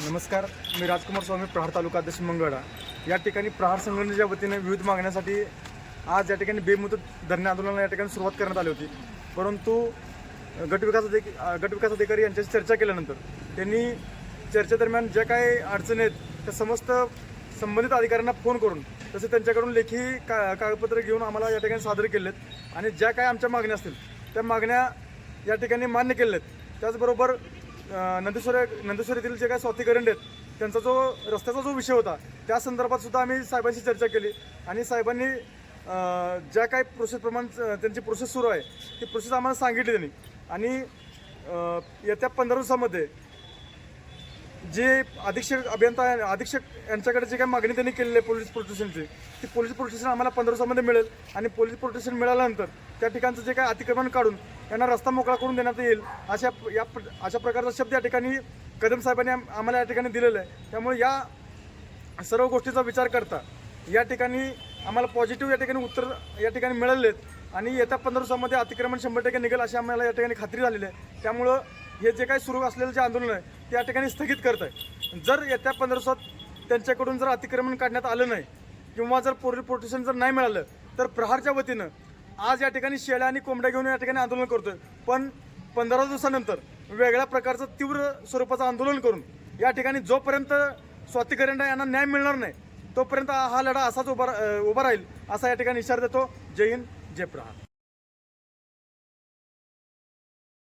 नमस्कार मी राजकुमार स्वामी प्रहार तालुका अध्यक्ष मंगळा या ठिकाणी प्रहार संघटनेच्या वतीने विविध मागण्यासाठी आज या ठिकाणी बेमुदत धरणे आंदोलनाला या ठिकाणी सुरुवात करण्यात आली होती. परंतु गटविकास अधिक गटविकास अधिकारी यांच्याशी चर्चा केल्यानंतर त्यांनी चर्चेदरम्यान ज्या काही अडचणी आहेत त्या समस्त संबंधित अधिकाऱ्यांना फोन करून तसे त्यांच्याकडून लेखी का कागदपत्र घेऊन आम्हाला या ठिकाणी सादर केलेत. आणि ज्या काय आमच्या मागण्या असतील त्या मागण्या या ठिकाणी मान्य केलेल्या आहेत त्याचबरोबर नंदेश्वर नंदेश्वर येथील जे काय स्वाती आहेत त्यांचा जो रस्त्याचा जो विषय होता त्या संदर्भात सुद्धा आम्ही साहेबांशी चर्चा केली. आणि साहेबांनी ज्या काही प्रोसेसप्रमाणे त्यांची प्रोसेस सुरू आहे ती प्रोसेस आम्हाला सांगितली त्यांनी. आणि येत्या पंधरा दिवसामध्ये जे अधीक्षक अभियंता अधीक्षक यांच्याकडे जे काही मागणी त्यांनी केलेली आहे पोलीस प्रोटेक्शनची ती पोलीस प्रोटेक्शन आम्हाला पंधरा दिवसामध्ये मिळेल आणि पोलीस प्रोटेक्शन मिळाल्यानंतर त्या ठिकाणचं जे काही अतिक्रमण काढून यांना रस्ता मोकळा करून देण्यात येईल अशा या अशा प्रकारचा शब्द या ठिकाणी कदम साहेबांनी आम्हाला या ठिकाणी दिलेलं आहे. त्यामुळे या सर्व गोष्टीचा विचार करता या ठिकाणी आम्हाला पॉझिटिव्ह या ठिकाणी उत्तर या ठिकाणी मिळालेले आहेत आणि येत्या पंधरा दिवसामध्ये अतिक्रमण शंभर टक्के निघेल अशी आम्हाला या ठिकाणी खात्री झालेली आहे. त्यामुळं हे जे काही सुरू असलेलं जे आंदोलन आहे ते या ठिकाणी स्थगित करत आहे जर येत्या पंधरा दिवसात त्यांच्याकडून जर अतिक्रमण काढण्यात आलं नाही किंवा जर पोलीस प्रोटेक्शन जर नाही मिळालं तर प्रहारच्या वतीनं आज या ठिकाणी शेळ्या आणि कोंबड्या घेऊन या ठिकाणी आंदोलन करतोय. पण पंधरा दिवसानंतर वेगळ्या प्रकारचं तीव्र स्वरूपाचं आंदोलन करून या ठिकाणी जोपर्यंत स्वातिकरंडा यांना न्याय मिळणार नाही तोपर्यंत हा लढा असाच उभा रा- उभा राहील असा या ठिकाणी इशारा देतो. जय हिंद जय प्रहार.